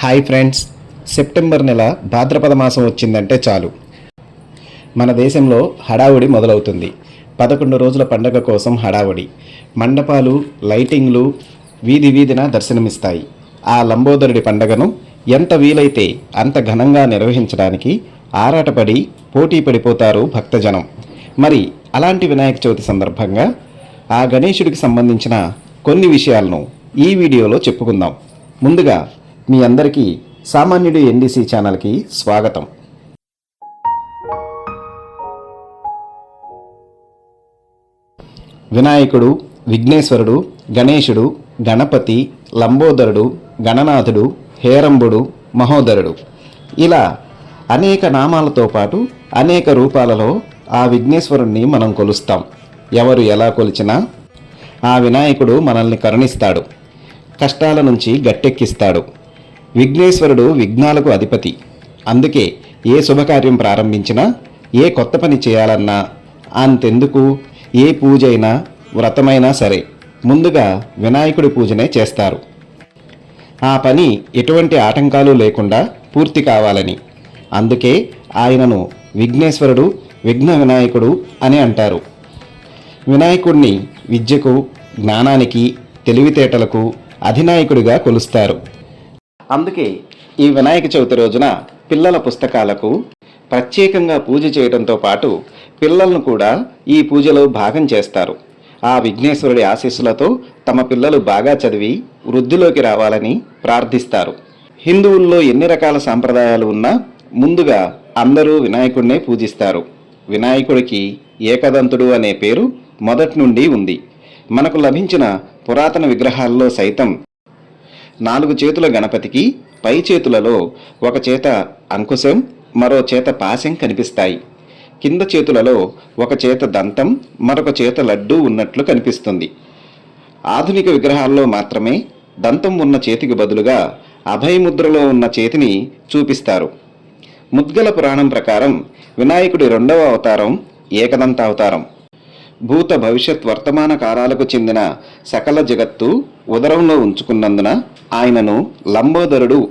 Hi friends September నెల భాద్రపద మాసం వచ్చిందంటే చాలు. మన దేశంలో హడావుడి మొదలవుతుంది. పదకొండు రోజుల పండగ కోసం హడావుడి. మండపాలు లైటింగ్లు వీధి వీధిన దర్శనమిస్తాయి. ఆ లంబోదరుడి పండగను ఎంత వీలైతే అంత ఘనంగా నిర్వహించడానికి ఆరాటపడి పోటీ పడిపోతారు భక్తజనం. మరి అలాంటి వినాయక చవితి సందర్భంగా ఆ గణేశుడికి సంబంధించిన కొన్ని విషయాలను ఈ వీడియోలో చెప్పుకుందాం. ముందుగా మీ అందరికీ సామాన్యుడు ఎన్డీసీ ఛానల్కి స్వాగతం. వినాయకుడు విఘ్నేశ్వరుడు గణేశుడు గణపతి లంబోదరుడు గణనాథుడు హేరంబుడు మహోదరుడు. ఇలా అనేక నామాలతో పాటు అనేక రూపాలలో ఆ విఘ్నేశ్వరుణ్ణి మనం కొలుస్తాం. ఎవరు ఎలా కొలిచినా ఆ వినాయకుడు మనల్ని కరుణిస్తాడు. కష్టాల నుంచి గట్టెక్కిస్తాడు. విఘ్నేశ్వరుడు విఘ్నాలకు అధిపతి. అందుకే ఏ శుభకార్యం ప్రారంభించినా ఏ కొత్త పని చేయాలన్నా అంతెందుకు? ఏ పూజైనా వ్రతమైనా సరే ముందుగా వినాయకుడి పూజనే చేస్తారు. ఆ పని ఎటువంటి ఆటంకాలు లేకుండా పూర్తి కావాలని. అందుకే ఆయనను విఘ్నేశ్వరుడు విఘ్న వినాయకుడు అని అంటారు. వినాయకుడిని విద్యకు జ్ఞానానికి తెలివితేటలకు అధినాయకుడిగా కొలుస్తారు. అందుకే ఈ వినాయక చవితి రోజున పిల్లల పుస్తకాలకు ప్రత్యేకంగా పూజ చేయడంతో పాటు పిల్లలను కూడా ఈ పూజలో భాగం చేస్తారు. ఆ విఘ్నేశ్వరుడి ఆశీస్సులతో తమ పిల్లలు బాగా చదివి వృద్ధిలోకి రావాలని ప్రార్థిస్తారు. హిందువుల్లో ఎన్ని రకాల సాంప్రదాయాలు ఉన్నా ముందుగా అందరూ వినాయకుడినే పూజిస్తారు. వినాయకుడికి ఏకదంతుడు అనే పేరు మొదటి నుండి ఉంది. మనకు లభించిన పురాతన విగ్రహాల్లో సైతం నాలుగు చేతుల గణపతికి పై చేతులలో ఒక చేత అంకుశం మరో చేత పాశం కనిపిస్తాయి. కింద చేతులలో ఒక చేత దంతం మరొక చేత లడ్డూ ఉన్నట్లు కనిపిస్తుంది. ఆధునిక విగ్రహాల్లో మాత్రమే దంతం ఉన్న చేతికి బదులుగా అభయముద్రలో ఉన్న చేతిని చూపిస్తారు. ముద్గల పురాణం ప్రకారం వినాయకుడి రెండవ అవతారం ఏకదంత అవతారం. భూత భవిష్యత్ వర్తమాన కాలాలకు చెందిన సకల జగత్తు ఉదరంలో ఉంచుకున్నందున ఆయనను లంబోదరుడు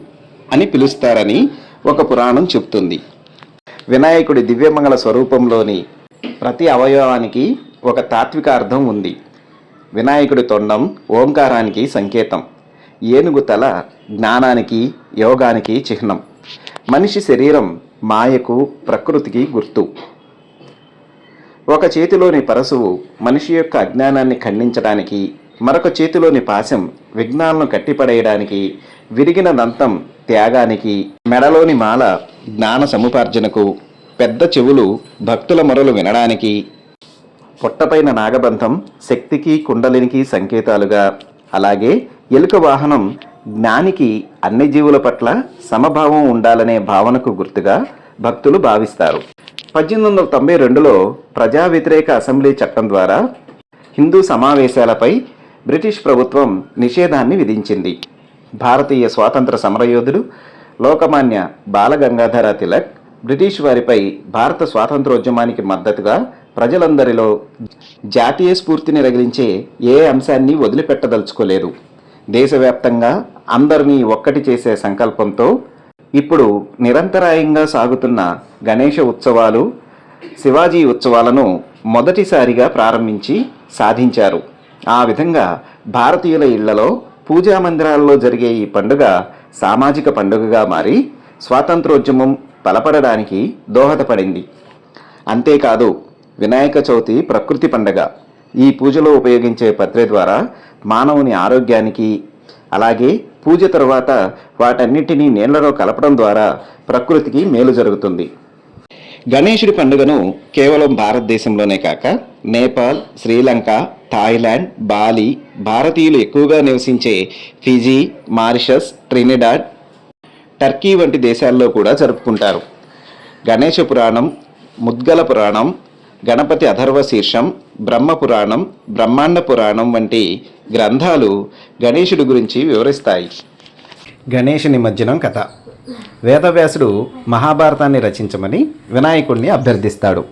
అని పిలుస్తారని ఒక పురాణం చెప్తుంది వినాయకుడి దివ్యమంగళ స్వరూపంలోని ప్రతి అవయవానికి ఒక తాత్విక అర్థం ఉంది. వినాయకుడి తొండం ఓంకారానికి సంకేతం. ఏనుగు తల జ్ఞానానికి యోగానికి చిహ్నం. మనిషి శరీరం మాయకు ప్రకృతికి గుర్తు. ఒక చేతిలోని పరశువు మనిషి యొక్క అజ్ఞానాన్ని ఖండించడానికి మరొక చేతిలోని పాశం విఘ్నాలను కట్టిపడేయడానికి విరిగిన దంతం త్యాగానికి మెడలోని మాల జ్ఞాన సముపార్జనకు పెద్ద చెవులు భక్తుల మొరలు వినడానికి పొట్టపైన నాగబంధం శక్తికి కుండలినికి సంకేతాలుగా అలాగే ఎలుక వాహనం జ్ఞానికి అన్ని జీవుల పట్ల సమభావం ఉండాలనే భావనకు గుర్తుగా భక్తులు భావిస్తారు. పద్దెనిమిది వందల తొంభై రెండులో ప్రజా వ్యతిరేక అసెంబ్లీ చట్టం ద్వారా హిందూ సమావేశాలపై బ్రిటిష్ ప్రభుత్వం నిషేధాన్ని విధించింది. భారతీయ స్వాతంత్ర సమరయోధుడు లోకమాన్య బాలగంగాధర తిలక్ బ్రిటిష్ వారిపై భారత స్వాతంత్రోద్యమానికి మద్దతుగా ప్రజలందరిలో జాతీయ స్ఫూర్తిని రగిలించే ఏ అంశాన్ని వదిలిపెట్టదలుచుకోలేదు. దేశవ్యాప్తంగా అందరినీ ఒక్కటి చేసే సంకల్పంతో ఇప్పుడు నిరంతరాయంగా సాగుతున్న గణేష ఉత్సవాలు శివాజీ ఉత్సవాలను మొదటిసారిగా ప్రారంభించి సాధించారు. ఆ విధంగా భారతీయుల ఇళ్ళలో పూజా మందిరాల్లో జరిగే ఈ పండుగ సామాజిక పండుగగా మారి స్వాతంత్రోద్యమం బలపడడానికి దోహదపడింది. అంతేకాదు వినాయక చవితి ప్రకృతి పండగ ఈ పూజలో ఉపయోగించే పత్రి ద్వారా మానవుని ఆరోగ్యానికి అలాగే పూజ తరువాత వాటన్నిటినీ నీళ్ళలో కలపడం ద్వారా ప్రకృతికి మేలు జరుగుతుంది. గణేశుడి పండుగను కేవలం భారతదేశంలోనే కాక నేపాల్ శ్రీలంక థాయిలాండ్ బాలి భారతీయులు ఎక్కువగా నివసించే ఫిజీ మారిషస్ ట్రినిడాడ్ టర్కీ వంటి దేశాల్లో కూడా జరుపుకుంటారు. గణేశ పురాణం ముద్గల పురాణం గణపతి అథర్వ శీర్షం బ్రహ్మ పురాణం బ్రహ్మాండ పురాణం వంటి గ్రంథాలు గణేశుడి గురించి వివరిస్తాయి. గణేష్ నిమజ్జనం కథ. వేదవ్యాసుడు మహాభారతాన్ని రచించమని వినాయకుడిని అభ్యర్థిస్తాడు.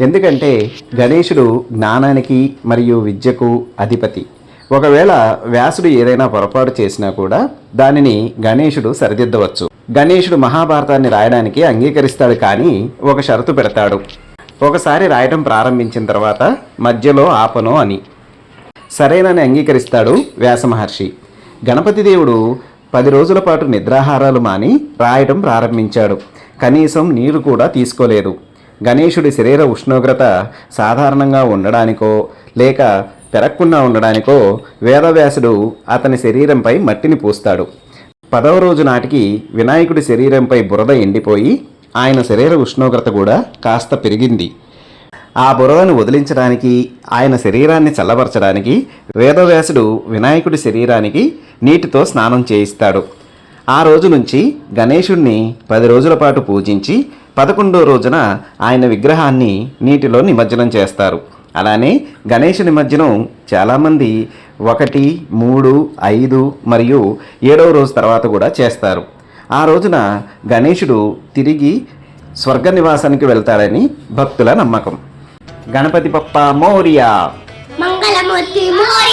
ఎందుకంటే గణేశుడు జ్ఞానానికి మరియు విద్యకు అధిపతి. ఒకవేళ వ్యాసుడు ఏదైనా పొరపాటు చేసినా కూడా దానిని గణేశుడు సరిదిద్దవచ్చు. గణేశుడు మహాభారతాన్ని రాయడానికి అంగీకరిస్తాడు కానీ ఒక షరతు పెడతాడు. ఒకసారి రాయడం ప్రారంభించిన తర్వాత మధ్యలో ఆపను అని. సరేనని అంగీకరిస్తాడు వ్యాస మహర్షి. గణపతి దేవుడు పది రోజుల పాటు నిద్రాహారాలు మాని రాయటం ప్రారంభించాడు. కనీసం నీరు కూడా తీసుకోలేదు. గణేశుడి శరీర ఉష్ణోగ్రత సాధారణంగా ఉండడానికో లేక పెరగకుండా ఉండడానికో వేదవ్యాసుడు అతని శరీరంపై మట్టిని పూస్తాడు. పదవ రోజు నాటికి వినాయకుడి శరీరంపై బురద ఎండిపోయి ఆయన శరీర ఉష్ణోగ్రత కూడా కాస్త పెరిగింది. ఆ బురదను వదిలించడానికి ఆయన శరీరాన్ని చల్లబరచడానికి వేదవ్యాసుడు వినాయకుడి శరీరానికి నీటితో స్నానం చేయిస్తాడు. ఆ రోజు నుంచి గణేశుణ్ణి పది రోజుల పాటు పూజించి పదకొండో రోజున ఆయన విగ్రహాన్ని నీటిలో నిమజ్జనం చేస్తారు. అలానే గణేష నిమజ్జనం చాలామంది ఒకటి మూడు ఐదు మరియు ఏడవ రోజు తర్వాత కూడా చేస్తారు. ఆ రోజున గణేశుడు తిరిగి స్వర్గ నివాసానికి వెళ్తాడని భక్తుల నమ్మకం. గణపతి పప్ప మౌర్య. మంగళమూర్తి మౌర్య.